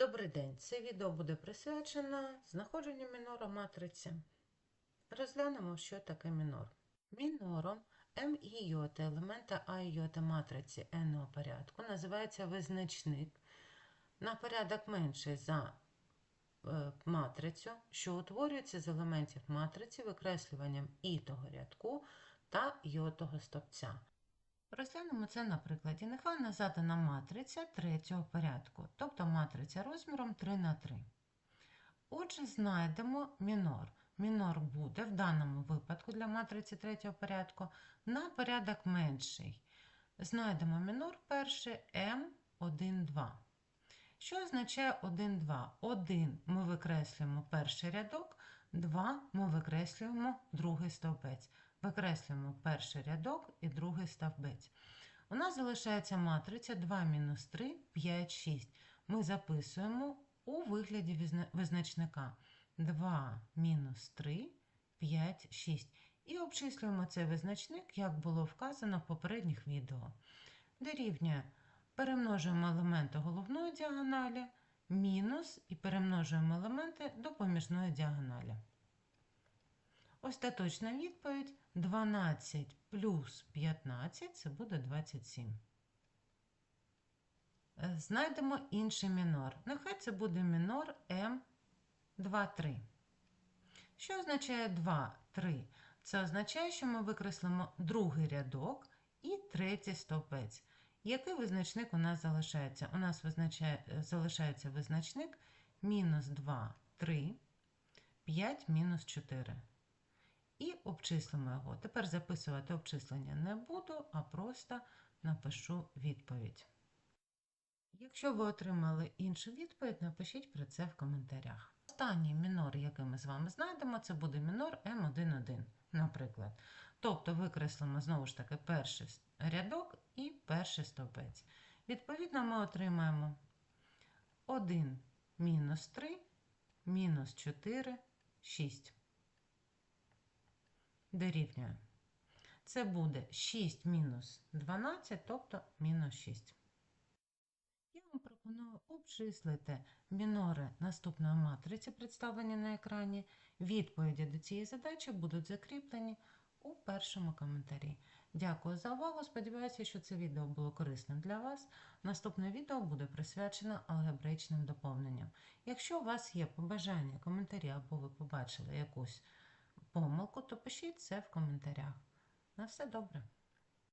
Добрий день! Це відео буде присвячено знаходженню мінора матриці. Розглянемо, що таке мінор. Мінором М і йота елемента А і йота матриці n порядку називається визначник на порядок менший за е, матрицю, що утворюється з елементів матриці викреслюванням і того рядку та йотого стовпця. Розглянемо це на прикладі. Нехай нас задана матриця третього порядку, тобто матриця розміром 3 на 3. Отже, знайдемо мінор. Мінор буде в даному випадку для матриці третього порядку на порядок менший. Знайдемо мінор перший М1, 2. Що означає 1, 2? 1 ми викреслюємо перший рядок, 2 ми викреслюємо другий стовпець. Викреслюємо перший рядок і другий стовпець. У нас залишається матриця 2 мінус 3, 5, 6. Ми записуємо у вигляді визначника 2 мінус 3, 5, 6. І обчислюємо цей визначник, як було вказано в попередніх відео. Дорівнює перемножуємо елементи головної діагоналі, мінус і перемножуємо елементи допоміжної діагоналі. Остаточна відповідь 12 плюс 15 це буде 27. Е, Знайдемо інший мінор. Нехай це буде мінор М2, 3. Що означає 2, 3? Це означає, що ми викреслимо другий рядок і третій стовпець. Який визначник у нас залишається? У нас визначає, залишається визначник мінус 2, 3, 5 мінус 4 і обчислимо його. Тепер записувати обчислення не буду, а просто напишу відповідь. Якщо ви отримали іншу відповідь, напишіть про це в коментарях. Останній мінор, який ми з вами знайдемо, це буде мінор М11, наприклад. Тобто викреслимо знову ж таки перший рядок перший стовпець. Відповідно, ми отримаємо 1 мінус 3, мінус 4, 6 дорівнює. Це буде 6 мінус 12, тобто мінус 6. Я вам пропоную обчислити мінори наступної матриці, представлені на екрані. Відповіді до цієї задачі будуть закріплені у першому коментарі. Дякую за увагу. Сподіваюся, що це відео було корисним для вас. Наступне відео буде присвячено алгебраїчним доповненням. Якщо у вас є побажання, коментарі або ви побачили якусь помилку, то пишіть це в коментарях. На все добре!